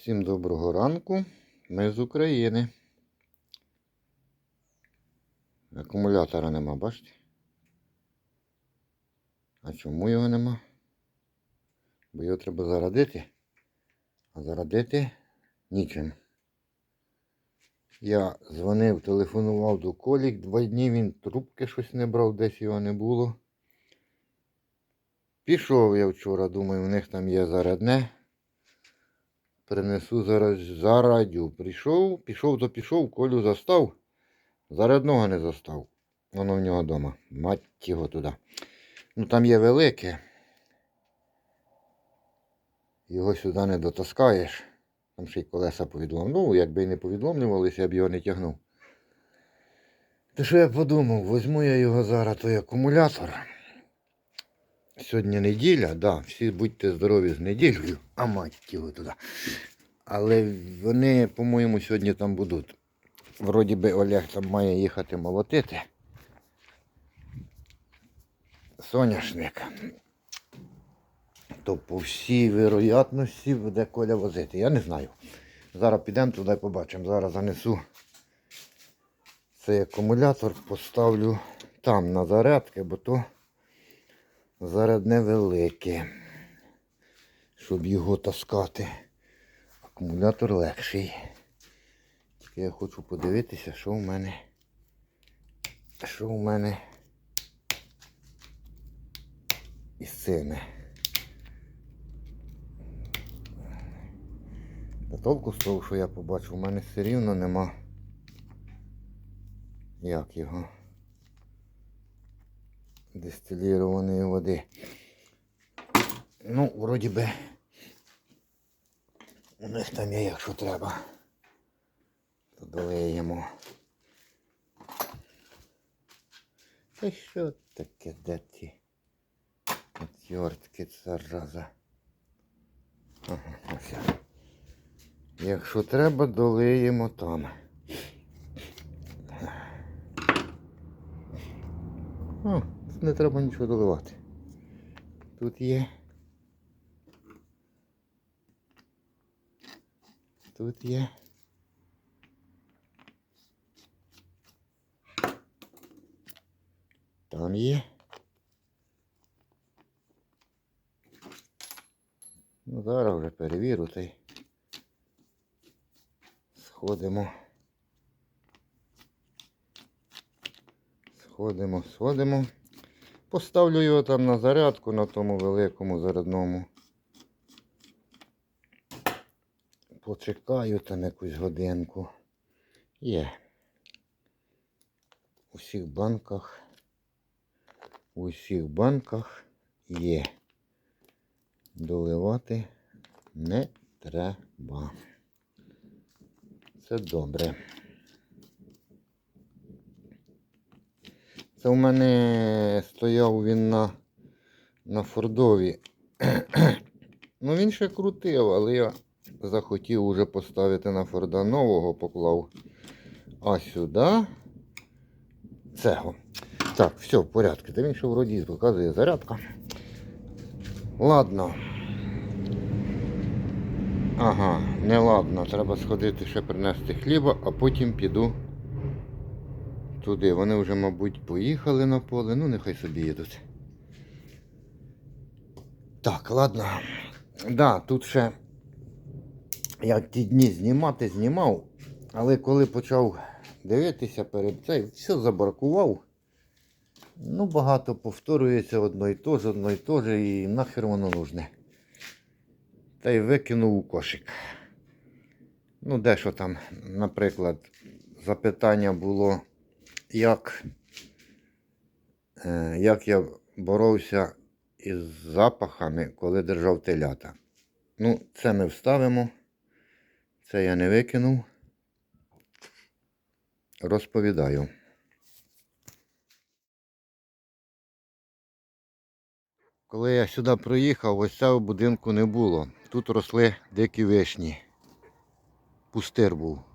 Всім доброго ранку. Ми з України. Акумулятора нема, бачите? А чому його нема? Бо його треба зарадити. А зарадити нічим. Я дзвонив, телефонував до Колік два дні, він трубки щось не брав, десь його не було. Пішов я вчора, думаю, у них там є зарядне. Принесу зараз зарадю. Прийшов, пішов, то пішов, колю застав. Зарядного не застав. Воно в нього вдома. Мать його туди. Ну там є велике. Його сюди не дотаскаєш. Там ще й колеса повідлом. Ну, якби й не повідломлювалися, я б його не тягнув. То що я подумав, візьму я його зараз, той акумулятор. Сьогодні неділя, да, всі будьте здорові з неділею, а мать його туди. Але вони, по-моєму, сьогодні там будуть. Вроді би Олег там має їхати молотити. Соняшник. То по всій вероятності буде Коля возити. Я не знаю. Зараз підемо туди побачимо. Зараз занесу цей акумулятор, поставлю там на зарядки, бо то зарядне велике, щоб його таскати. Акумулятор легший. Тільки я хочу подивитися, що в мене. Що в мене із цими. Та толку з того, що я побачив, у мене все рівно нема. Як його? Дистилірованої води. Ну, вроді би. У них там є, якщо треба. То долиємо. Та що таке, де ті? Отвертки зараза. Ага, ось. Якщо треба, долиємо там. О, тут не треба нічого доливати. Тут є. Тут є. Там є. Ну, зараз вже перевірю та й сходимо. Сходимо, сходимо. Поставлю його там на зарядку на тому великому зарядному. Почекаю там якусь годинку. Є. У всіх банках. У всіх банках є. Доливати не треба. Це добре. Це у мене стояв він на, на Фордові. ну він ще крутив, але я захотів уже поставити на Форда нового, поклав. А сюди цього. Так, все, в порядку. Та він ще вроді показує зарядка. Ладно. Ага, не ладно. Треба сходити ще принести хліба, а потім піду туди. Вони вже, мабуть, поїхали на поле. Ну, нехай собі їдуть. Так, ладно. Да, тут ще я ті дні знімати знімав, але коли почав дивитися перед цей, все забаркував. Ну, багато повторюється одно і то ж, одно і то ж, і нахер воно нужне. Та й викинув у кошик. Ну, дещо там, наприклад, запитання було, як, е, як я боровся із запахами, коли держав телята. Ну, це ми вставимо. Це я не викинув. Розповідаю. Коли я сюди приїхав, ось цього будинку не було. Тут росли дикі вишні. Пустир був.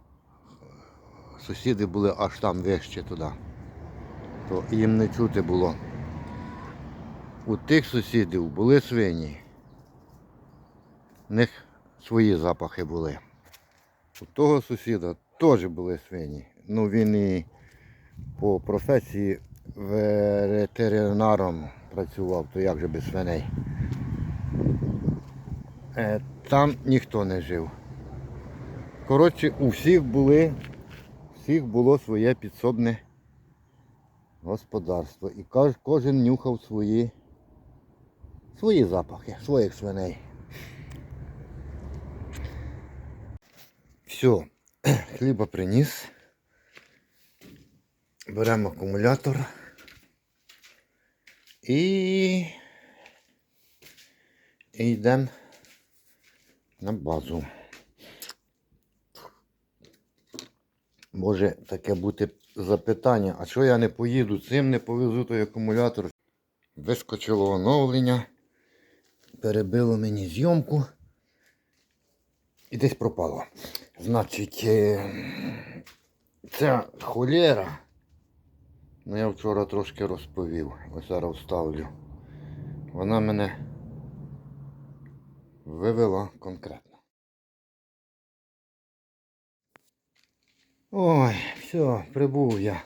Сусіди були аж там вище туди. То їм не чути було. У тих сусідів були свині. В них свої запахи були. У того сусіда теж були свині. Ну він і по професії ветеринаром працював, то як же без свиней. Е, Там ніхто не жив. Коротше, у всіх були, у всіх було своє підсобне господарство. І кожен нюхав свої, свої запахи, своїх свиней. Все, хліба приніс. Беремо акумулятор і, і йдемо на базу. Може таке бути запитання, а що я не поїду цим, не повезу той акумулятор. Вискочило оновлення, перебило мені зйомку і десь пропало. Значить, е, ця холєра, ну я вчора трошки розповів, ось зараз вставлю. Вона мене вивела конкретно. Ой, все, прибув я.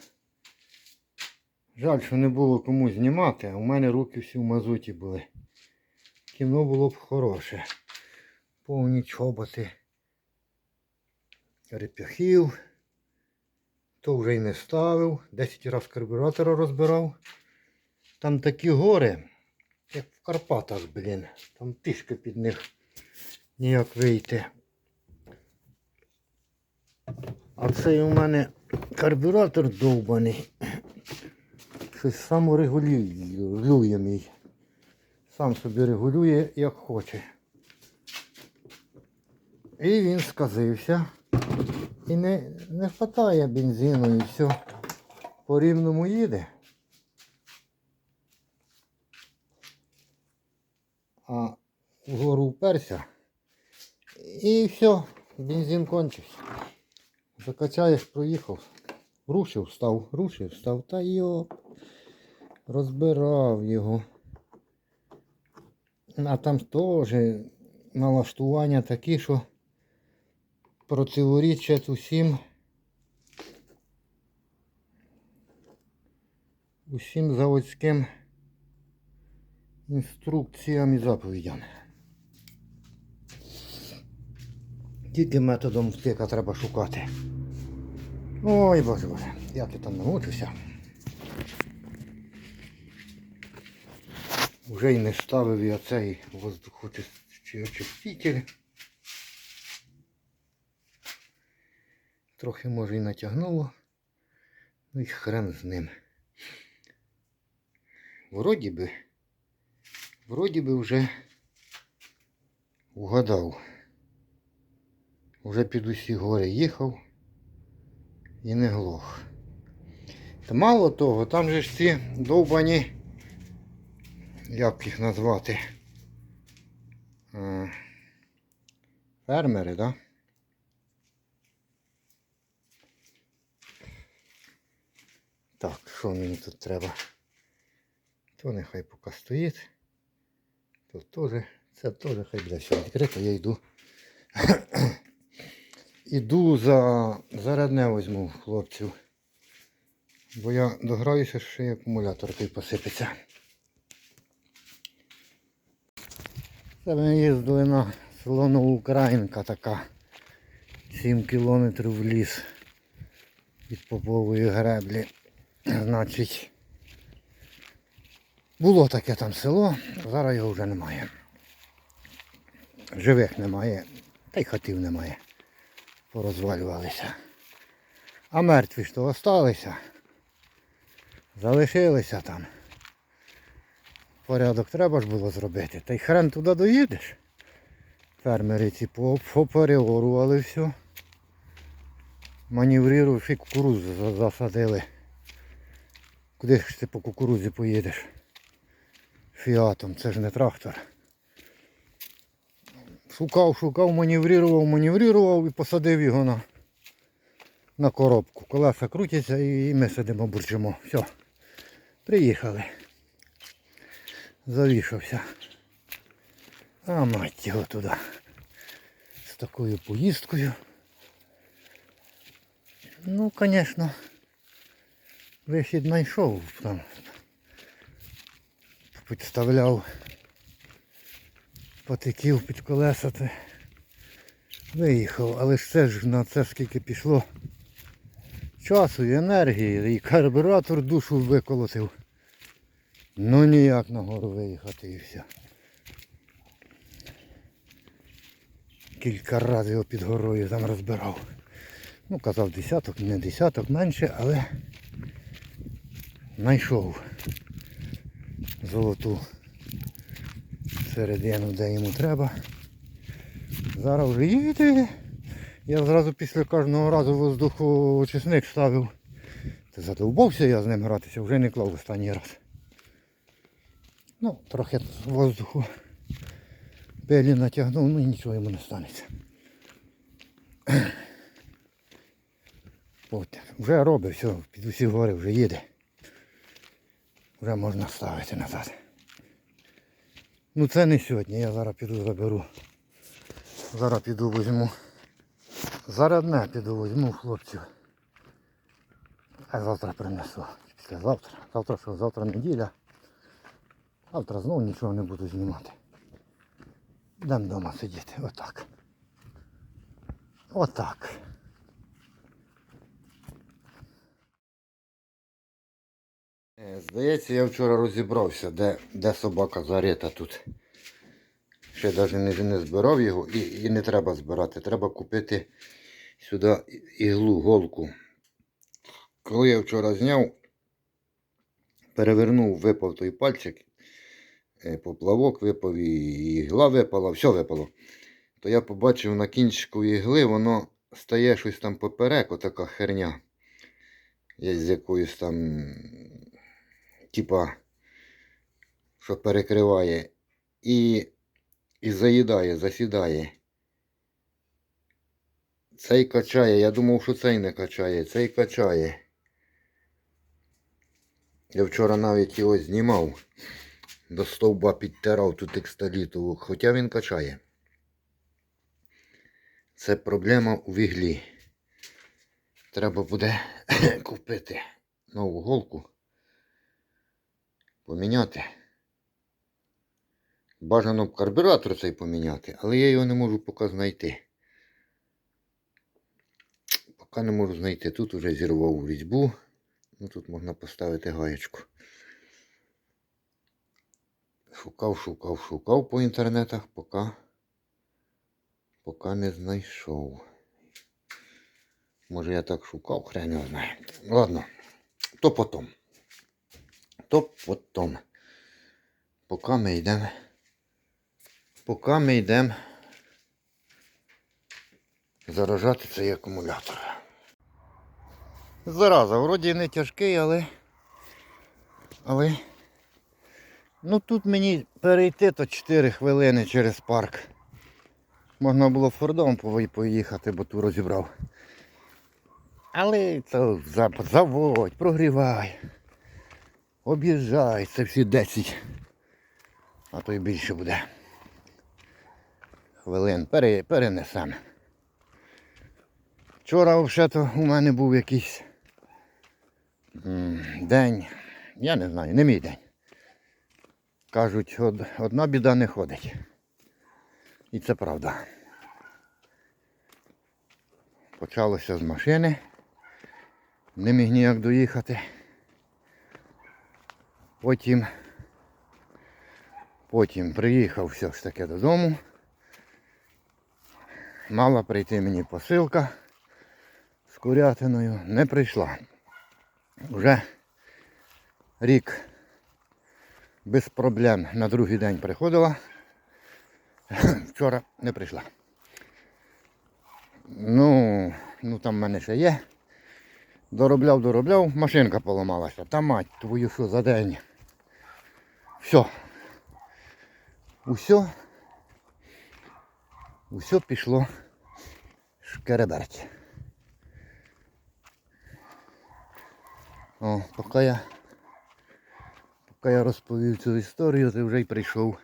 Жаль, що не було кому знімати, а у мене руки всі в мазуті були. Кіно було б хороше. Повні чоботи. Реп'яхів. То вже й не ставив. 10 разів карбюратора розбирав. Там такі гори, як в Карпатах, блін. Там тишка під них ніяк вийти. А цей у мене карбюратор довбаний. Щось саморегулює мій. Сам собі регулює як хоче. І він сказився. І не, не вистачає бензину і все. По рівному їде. А вгору вперся. І все, бензин кончився. Закачаєш, проїхав. Рушив, став, рушив, став. Та йоп. Розбирав його. А там теж налаштування такі, що противорічать усім. Усім заводським інструкціям і заповідям. Тільки методом втика треба шукати. Ой, боже боже, як я там намучуся. Вже й не ставив я цей воздухоочиститель. Трохи може і натягнуло. Ну і хрен з ним. Вроді би, вроді би вже угадав. Уже під усі гори їхав і не глох. Та мало того, там же ж ці довбані, як їх назвати, е, фермери, да? Так, що мені тут треба? То нехай поки стоїть. Тут теж, це теж хай буде все відкрито, я йду. Іду за зарядне візьму хлопців. Бо я дограюся, що й акумулятор той посипеться. Це ми їздили на село Новоукраїнка така. 7 кілометрів в ліс від попової греблі. Значить, було таке там село, зараз його вже немає. Живих немає, та й хатів немає. Порозвалювалися. А мертві то осталися. Залишилися там. Порядок треба ж було зробити. Та й хрен туди доїдеш. Фермери ці по- попереорували все. Маневрував і кукурудзу засадили. Куди ж ти по кукурудзі поїдеш? Фіатом, це ж не трактор. Шукав, шукав, маневрував, маневрував і посадив його на, на коробку. Колеса крутяться і ми сидимо бурчимо. Все. Приїхали. Завішався. А мать його туди. З такою поїздкою. Ну, звісно, вихід знайшов там. Підставляв потиків під колеса. Ти виїхав, але ж це ж на це скільки пішло часу і енергії, і карбюратор душу виколотив. Ну ніяк на гору виїхати і все. Кілька разів його під горою там розбирав. Ну, казав десяток, не десяток, менше, але знайшов золоту середину, де йому треба. Зараз вже їде. Я зразу після кожного разу воздухоочисник ставив. Та задовбався я з ним гратися, вже не клав останній раз. Ну, трохи воздуху пилі натягнув, ну і нічого йому не станеться. От, вже робить, все, під усі гори вже їде. Вже можна ставити назад. Ну це не сьогодні, я зараз піду заберу. Зараз піду візьму. Зарядне піду візьму хлопців. А завтра принесу. Післязавтра. Завтра що, завтра неділя. Завтра знову нічого не буду знімати. Йдемо вдома сидіти. Отак. Отак. Здається, я вчора розібрався, де, де собака зарита тут. Ще навіть не, не збирав його і, і не треба збирати. Треба купити сюди іглу, голку. Коли я вчора зняв, перевернув, випав той пальчик, е, поплавок випав і ігла випала, все випало. То я побачив на кінчику ігли, воно стає щось там поперек, отака херня. Є з якоюсь там, типа, що перекриває. І, і заїдає, засідає. Цей качає, я думав, що цей не качає, цей качає. Я вчора навіть його знімав. До стовба підтирав ту текстолітову, хоча він качає. Це проблема у віглі. Треба буде купити нову голку. Поміняти. Бажано б карбюратор цей поміняти, але я його не можу поки знайти. Поки не можу знайти. Тут уже зірвав різьбу. Ну тут можна поставити гаєчку. Шукав, шукав, шукав по інтернетах, поки, поки не знайшов. Може я так шукав, хрен його знає. Ладно, то потом. То потом. Поки ми йдемо. Поки ми йдемо заражати цей акумулятор. Зараза, вроді не тяжкий, але. Але. Ну тут мені перейти то 4 хвилини через парк. Можна було Фордом поїхати, бо ту розібрав. Але це заводь, прогрівай. Об'їжджай, це всі 10. А то й більше буде. Хвилин пере, перенесемо. Вчора взагалі у мене був якийсь день. Я не знаю, не мій день. Кажуть, од- одна біда не ходить. І це правда. Почалося з машини. Не міг ніяк доїхати. Потім, потім приїхав все ж таки додому. Мала прийти мені посилка з курятиною. Не прийшла. Вже рік без проблем на другий день приходила. Вчора не прийшла. Ну, ну там в мене ще є. Доробляв, доробляв, машинка поламалася. Та мать твою що за день. Все. Усьо. Усьо пішло шкереберть. О, поки я поки я розповів цю історію, ти вже й прийшов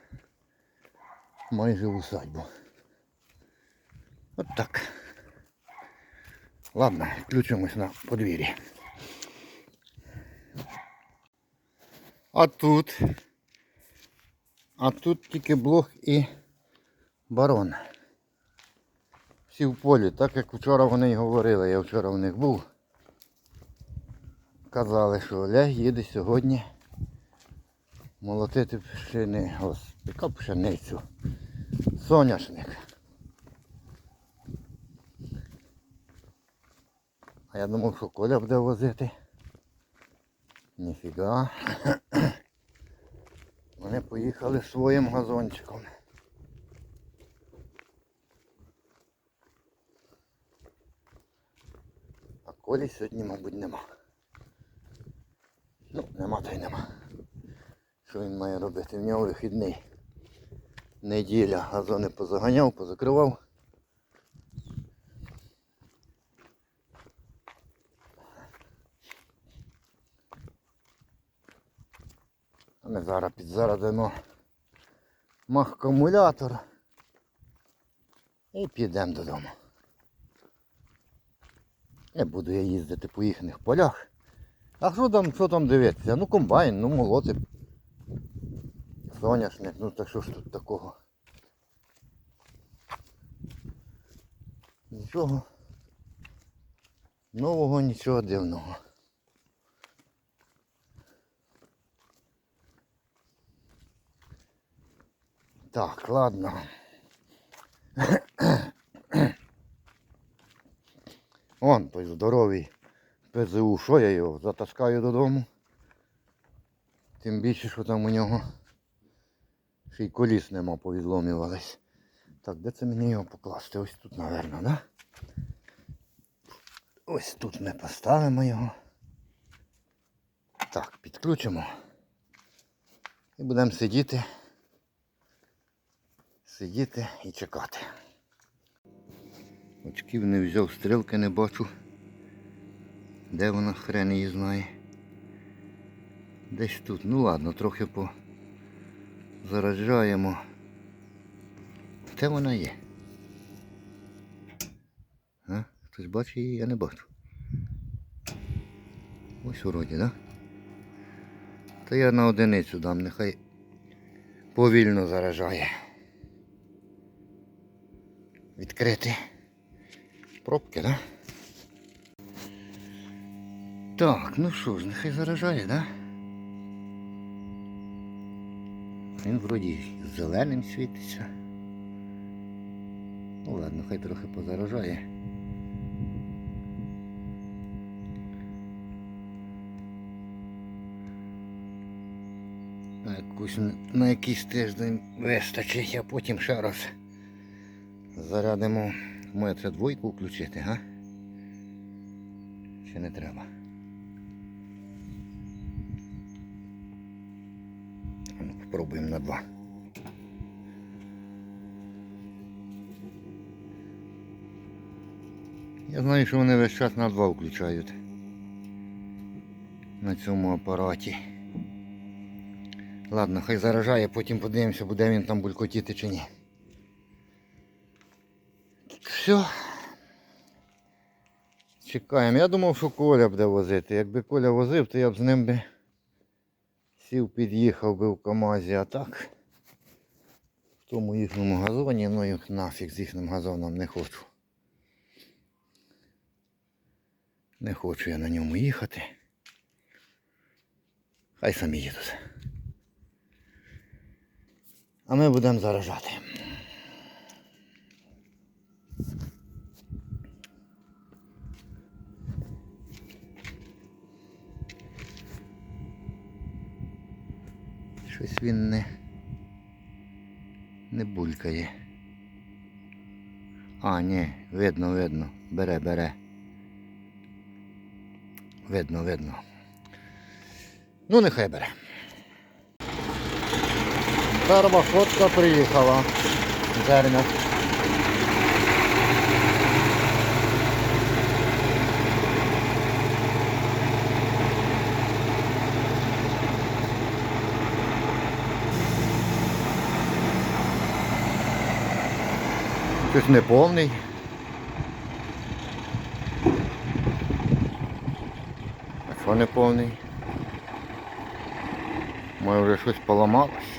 майже в усадьбу. От так. Ладно, включимось на подвір'ї. А тут. А тут тільки блох і барон. Всі в полі, так як вчора вони й говорили, я вчора в них був. Казали, що Олег їде сьогодні молотити пшени, яка пшеницю. Соняшник. А я думав, що Коля буде возити. Ніфіга. Вони поїхали своїм газончиком. А Колі сьогодні, мабуть, нема. Ну, нема та й нема. Що він має робити? В нього вихідний. Неділя. Газони позаганяв, позакривав. Ми зараз підзарадимо акумулятор і підемо додому. Не буду я їздити по їхніх полях. А що там, що там дивитися? Ну комбайн, ну молоти. Соняшник, ну так що ж тут такого? Нічого. Нового, нічого дивного. Так, ладно. Вон той здоровий ПЗУ, що я його затаскаю додому. Тим більше, що там у нього ще й коліс нема повідломювались. Так, де це мені його покласти? Ось тут, напевно, да? Ось тут ми поставимо його. Так, підключимо. І будемо сидіти. Сидіти і чекати. Очків не взяв, стрілки не бачу. Де вона хрен її знає. Десь тут. Ну ладно, трохи по заражаємо. Де вона є? А? Хтось бачить її, я не бачу. Ось уроді, да? Та я на одиницю дам, нехай повільно заражає. Відкрити пробки, да? Так, ну що ж, нехай заражає, да? Він вроді зеленим світиться. Ну ладно, хай трохи позаражає. На, якусь, на якийсь тиждень вистачить, а потім ще раз зарядимо. Може це двойку включити, га? Чи не треба? Ну, попробуємо на два. Я знаю, що вони весь час на два включають на цьому апараті. Ладно, хай заражає, потім подивимося, буде він там булькотіти чи ні. Все. Чекаємо. Я думав, що Коля буде возити. Якби Коля возив, то я б з ним би сів, під'їхав би в КАМАЗі, а так. В тому їхньому газоні, ну їх нафіг з їхнім газоном не хочу. Не хочу я на ньому їхати. Хай самі їдуть. А ми будемо заражати. Щось він не, не булькає. А, ні, видно, видно. Бере, бере. Видно, видно. Ну, нехай бере. Перша ходка приїхала. Зерня. Щось неповний. А що неповний? Може вже щось поламалось.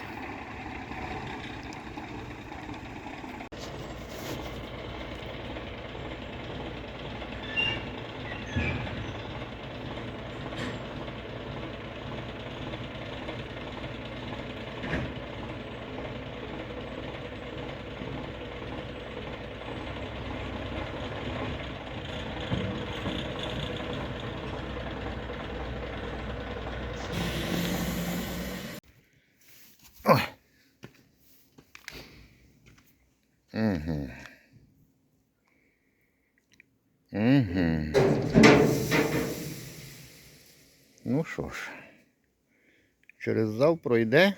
Що ж, через зал пройде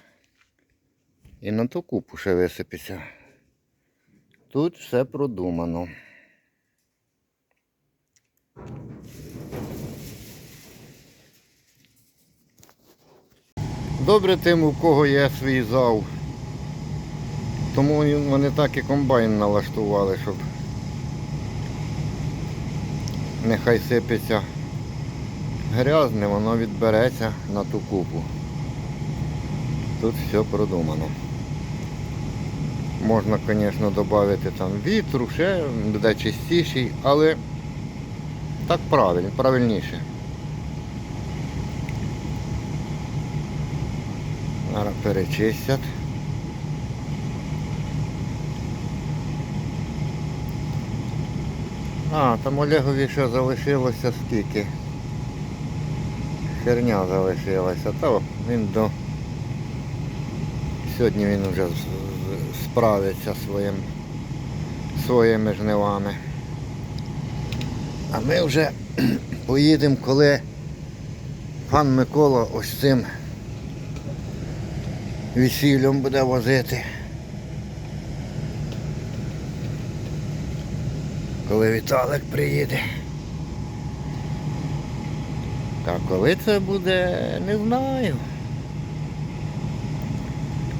і на ту купу ще висипеться. Тут все продумано. Добре тим, у кого є свій зал. Тому вони так і комбайн налаштували, щоб нехай сипеться грязне, воно відбереться на ту купу. Тут все продумано. Можна, звісно, додати там вітру, ще буде чистіший, але так правильно, правильніше. Зараз перечистять. А, там Олегові ще залишилося скільки. Херня залишилася. Та він до... Сьогодні він вже справиться своїм, своїми жнивами. А ми вже поїдемо, коли пан Микола ось цим весіллям буде возити. Коли Віталик приїде. Та коли це буде, не знаю.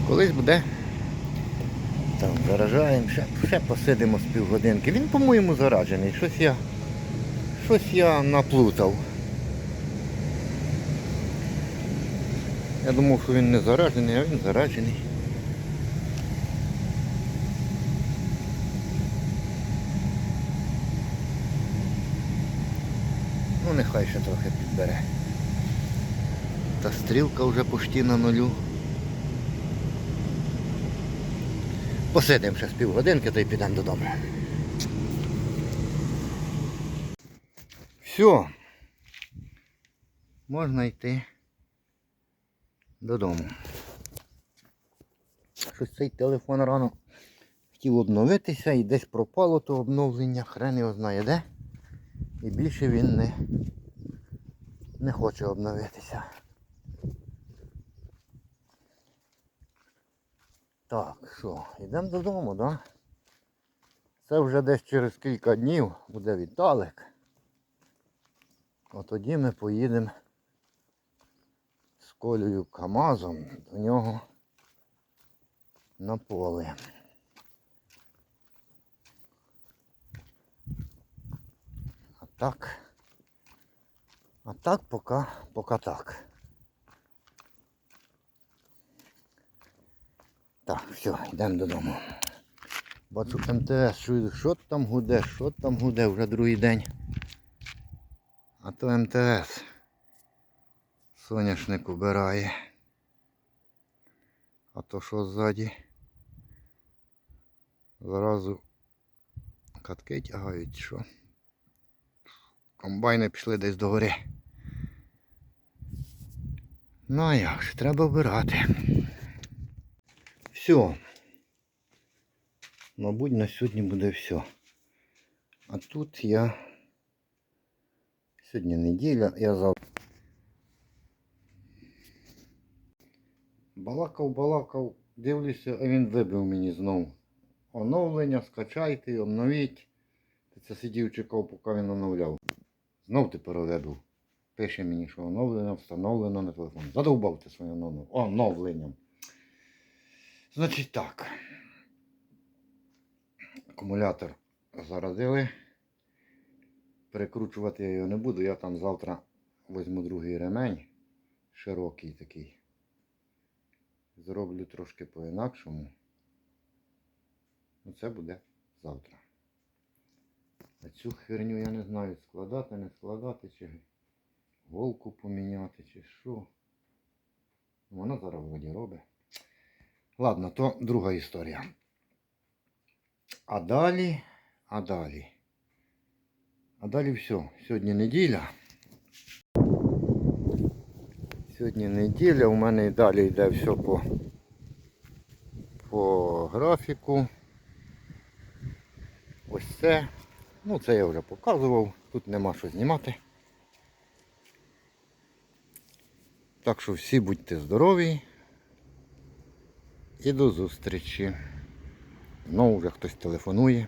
Колись буде. Там заражаємо, ще, ще посидимо з півгодинки. Він, по-моєму, заражений. Щось я. Щось я наплутав. Я думав, що він не заражений, а він заражений. Ну нехай ще трохи підбере. Та стрілка вже почти на нулю. Посидимо ще з півгодинки, то й підемо додому. Все. Можна йти додому. Щось цей телефон рано хотів обновитися і десь пропало то обновлення, хрен його знає де. І більше він не, не хоче обновитися. Так, що, йдемо додому, так? Да? Це вже десь через кілька днів буде Віталик. От тоді ми поїдемо з колею КАМАЗом до нього на поле. Так. А так поки, поки так. Так, все, йдемо додому. Бачу МТС, чую, що там гуде, що там гуде вже другий день. А то МТС. Соняшник убирає. А то що ззаді? Зразу катки тягають, що. Комбайни пішли десь до гори. Ну а як ж, треба обирати. Все. Мабуть, на сьогодні буде все. А тут я сьогодні неділя, я завтра. Балакав, балакав, дивлюся, а він вибив мені знову. Оновлення, скачайте, обновіть. Це сидів, чекав, поки він оновляв. Знов тепер вибив. Пише мені, що оновлення встановлено на телефон. Задовбав ти своїм оновленням. Значить так. Акумулятор заразили. Перекручувати я його не буду. Я там завтра візьму другий ремень, широкий такий. Зроблю трошки по-інакшому. Ну, це буде завтра. А цю херню я не знаю, складати, не складати, чи голку поміняти, чи що. Вона зараз вроді робить. Ладно, то друга історія. А далі, а далі. А далі все. Сьогодні неділя. Сьогодні неділя, у мене і далі йде все по, по графіку. Ось це. Ну, це я вже показував. Тут нема що знімати. Так що всі будьте здорові. І до зустрічі. Знову вже хтось телефонує.